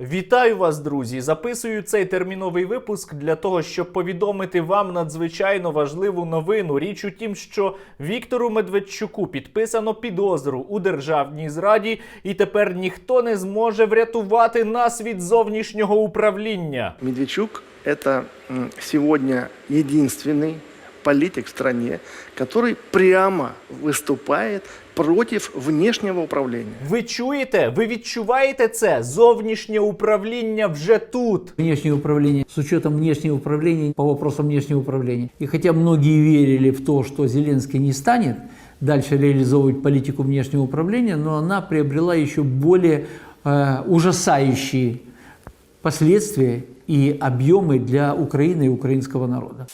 Вітаю вас, друзі! Записую цей терміновий випуск для того, щоб повідомити вам надзвичайно важливу новину. Річ у тім, що Віктору Медведчуку підписано підозру у державній зраді, і тепер ніхто не зможе врятувати нас від зовнішнього управління. Медведчук – м, сегодня единственный политик в стране, который прямо выступает против внешнего управления. Ви чуєте? Ви відчуваєте це? Зовнішнє управління вже тут. Внешнее управление, с учетом внешнего управления, по вопросам внешнего управления. И хотя многие верили в то, что Зеленский не станет дальше реализовывать политику внешнего управления, но она приобрела еще более э, ужасающие последствия и объемы для Украины и украинского народа.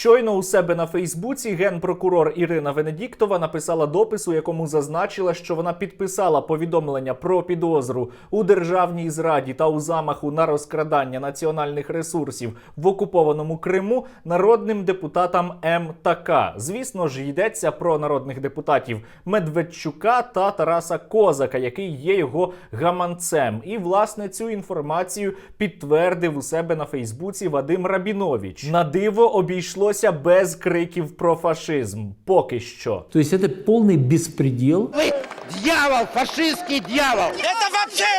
Щойно у себе на Фейсбуці генпрокурор Ірина Венедіктова написала допис, у якому зазначила, що вона підписала повідомлення про підозру у державній зраді та у замаху на розкрадання національних ресурсів в окупованому Криму народним депутатам М та К. Звісно ж, йдеться про народних депутатів Медведчука та Тараса Козака, який є його гаманцем. І власне цю інформацію підтвердив у себе на Фейсбуці Вадим Рабінович. На диво обійшлося без криків про фашизм. Поки що. То есть это полный беспредел. Дьявол, фашистский дьявол! Это вообще уже, даже, даже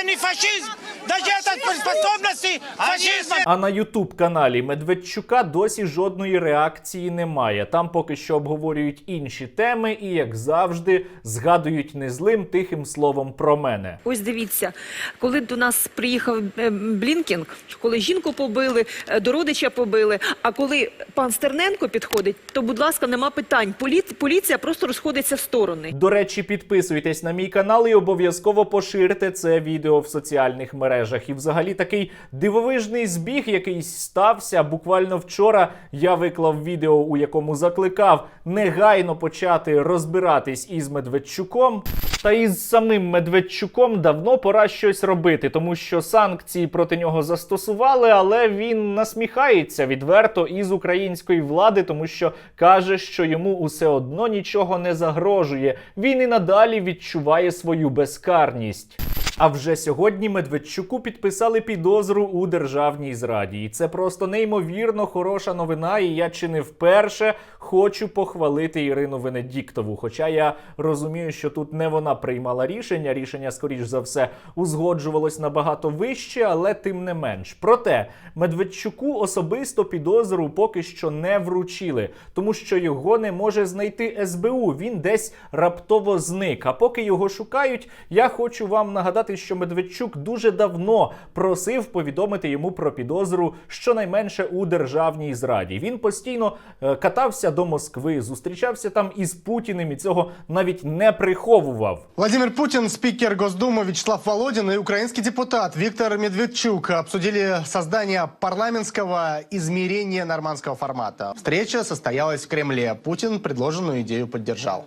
это не фашизм, даже это способности фашизма. А на Ютуб каналі Медведчука досі жодної реакції немає. Там поки що обговорюють інші теми і, як завжди, згадують незлим тихим словом про мене. Ось дивіться, коли до нас приїхав е, Блінкінг, коли жінку побили, е, до родича побили. А коли пан Стерненко підходить, то будь ласка, нема питань. Полі- Поліція просто розходиться в сторони. До речі, підписуйтесь на мій канал і обов'язково поширте це відео в соціальних мережах. І взагалі такий дивовижний збіг, який стався. Буквально вчора я виклав відео, у якому закликав негайно почати розбиратись із Медведчуком. Та із самим Медведчуком давно пора щось робити, тому що санкції проти нього застосували, але він насміхається відверто із української влади, тому що каже, що йому усе одно нічого не загрожує. Він і надалі відчуває свою безкарність. А вже сьогодні Медведчуку підписали підозру у державній зраді. І це просто неймовірно хороша новина. І я чи не вперше хочу похвалити Ірину Венедіктову. Хоча я розумію, що тут не вона приймала рішення. Рішення, скоріш за все, узгоджувалось набагато вище, але тим не менш. Проте Медведчуку особисто підозру поки що не вручили, тому що його не може знайти СБУ. Він десь раптово зник. А поки його шукають, я хочу вам нагадати, що Медведчук дуже давно просив повідомити йому про підозру щонайменше у державній зраді. Він постійно е, катався до Москви, зустрічався там із Путіним і цього навіть не приховував. Владимир Путін, спікер Госдуму Вячеслав Володин і український депутат Віктор Медведчук обсудили создание парламентського измерения нормандського формата. Встреча состоялась в Кремле. Путін предложену ідею поддержал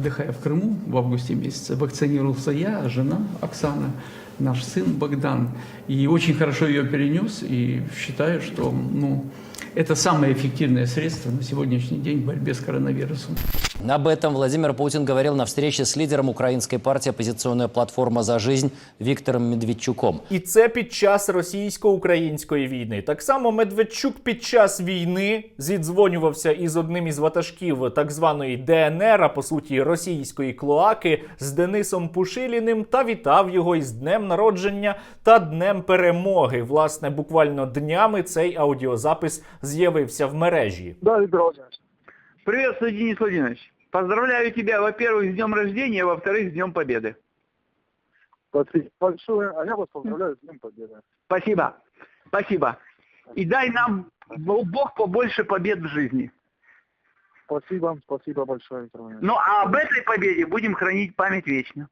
Отдыхая в Крыму в августе месяце, вакцинировался я, жена Оксана, наш сын Богдан. И очень хорошо ее перенес. И считаю, что ну, это самое эффективное средство на сегодняшний день в борьбе с коронавирусом. Об этом Владимир Путин говорил на встрече с лидером украинской партии «Оппозиционная платформа за жизнь» Виктором Медведчуком. І це під час російсько-української війни. Так само Медведчук під час війни зідзвонювався із одним із ватажків так званої ДНР, а по суті російської клоаки, з Денисом Пушиліним та вітав його із днем народження та днем перемоги. Власне, буквально днями цей аудіозапис з'явився в мережі. Да, Виктор Владимирович. Приветствую, Денис Владимирович. Поздравляю тебя, во-первых, с днем рождения, во-вторых, с Днем Победы. Спасибо большое. А я вас поздравляю с Днем Победы. Спасибо. Спасибо. И дай нам, Бог, побольше побед в жизни. Спасибо, спасибо большое, Виктор Владимирович. Ну, а об этой победе будем хранить память вечно.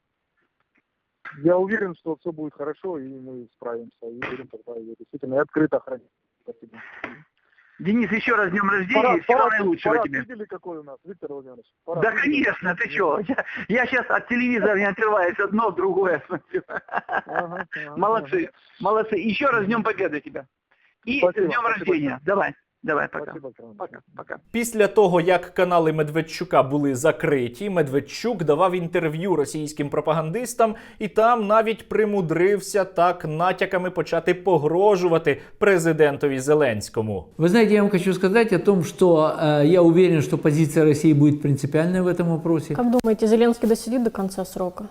Я уверен, что все будет хорошо, и мы справимся. И будем тогда ее действительно открыто хранить. Спасибо. Денис, еще раз днем рождения и всего наилучшего парад тебе. видели, какой у нас, Виктор Владимирович? Парад Да, конечно, ты что? Я, я сейчас от телевизора не отрываюсь, одно, другое смотрю. Ага, ага, Молодцы, молодцы. Еще раз Днем Победы тебя. И Спасибо, с Днем спасибо. рождения. Давай. Давай, пока. Спасибо, Карен. Пока, пока. Після того, як канали Медведчука були закриті, Медведчук давав інтерв'ю російським пропагандистам і там навіть примудрився так натяками почати погрожувати президентові Зеленському. Вы знаете, я вам хочу сказать о том, что э, я уверен, что позиция России будет принципиальной в этом вопросе. Как думаете, Зеленский досидит до конца срока?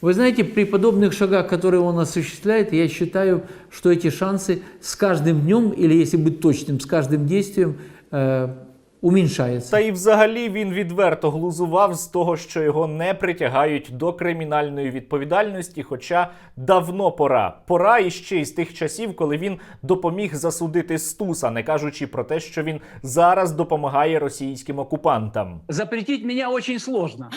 Вы знаете, при подобных шагах, которые он осуществляет, я считаю, что эти шансы с каждым днем, или если быть точным, с каждым действием э, уменьшаются. Та і взагалі він відверто глузував з того, що його не притягають до кримінальної відповідальності. Хоча давно пора. Пора іще із тих часів, коли він допоміг засудити Стуса, не кажучи про те, що він зараз допомагає російським окупантам. Запретить меня очень сложно.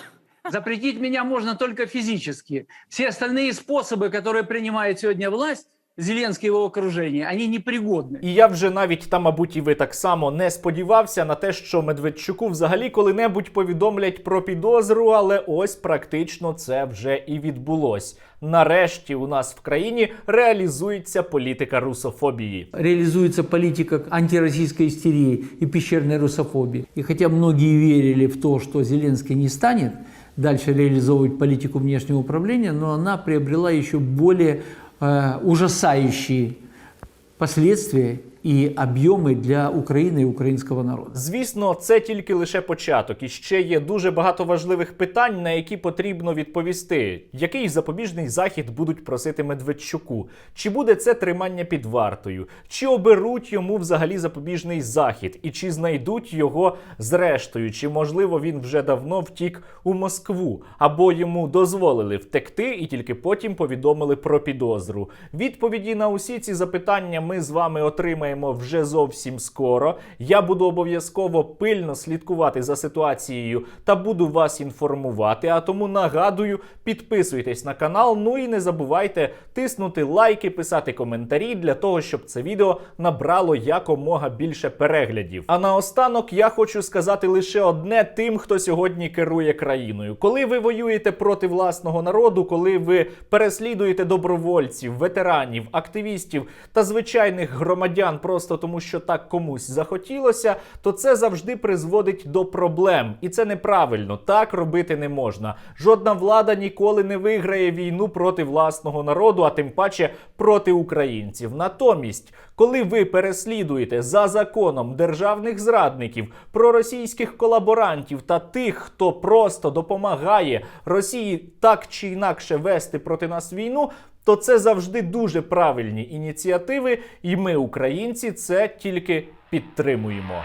Запретить меня можно только физически. Все остальные способы, которые принимает сегодня власть, Зеленский и его окружение, они непригодны. І я вже навіть та, мабуть, і ви так само не сподівався на те, що Медведчуку взагалі коли-небудь повідомлять про підозру, але ось практично це вже і відбулось. Нарешті у нас в країні реалізується політика русофобії. Реализуется политика антироссийской истерии и пещерной русофобии. И хотя многие верили в то, что Зеленский не станет дальше реализовывать политику внешнего управления, но она приобрела еще более э, ужасающие последствия и объемы для Украины и украинского народа. Звісно, це тільки лише початок, і ще є дуже багато важливих питань, на які потрібно відповісти. Який запобіжний захід будуть просити Медведчуку? Чи буде це тримання під вартою? Чи оберуть йому взагалі запобіжний захід? І чи знайдуть його зрештою? Чи можливо він вже давно втік у Москву? Або йому дозволили втекти і тільки потім повідомили про підозру? Відповіді на усі ці запитання ми з вами отримаємо вже зовсім скоро. Я буду обов'язково пильно слідкувати за ситуацією та буду вас інформувати. А тому нагадую, підписуйтесь на канал. Ну і не забувайте тиснути лайки, писати коментарі для того, щоб це відео набрало якомога більше переглядів. А наостанок я хочу сказати лише одне тим, хто сьогодні керує країною. Коли ви воюєте проти власного народу, коли ви переслідуєте добровольців, ветеранів, активістів та звичайних громадян просто тому, що так комусь захотілося, то це завжди призводить до проблем, і це неправильно. Так робити не можна. Жодна влада ніколи не виграє війну проти власного народу, а тим паче проти українців. Натомість, коли ви переслідуєте за законом державних зрадників, проросійських колаборантів та тих, хто просто допомагає Росії так чи інакше вести проти нас війну, то це завжди дуже правильні ініціативи, і ми, українці, це тільки підтримуємо.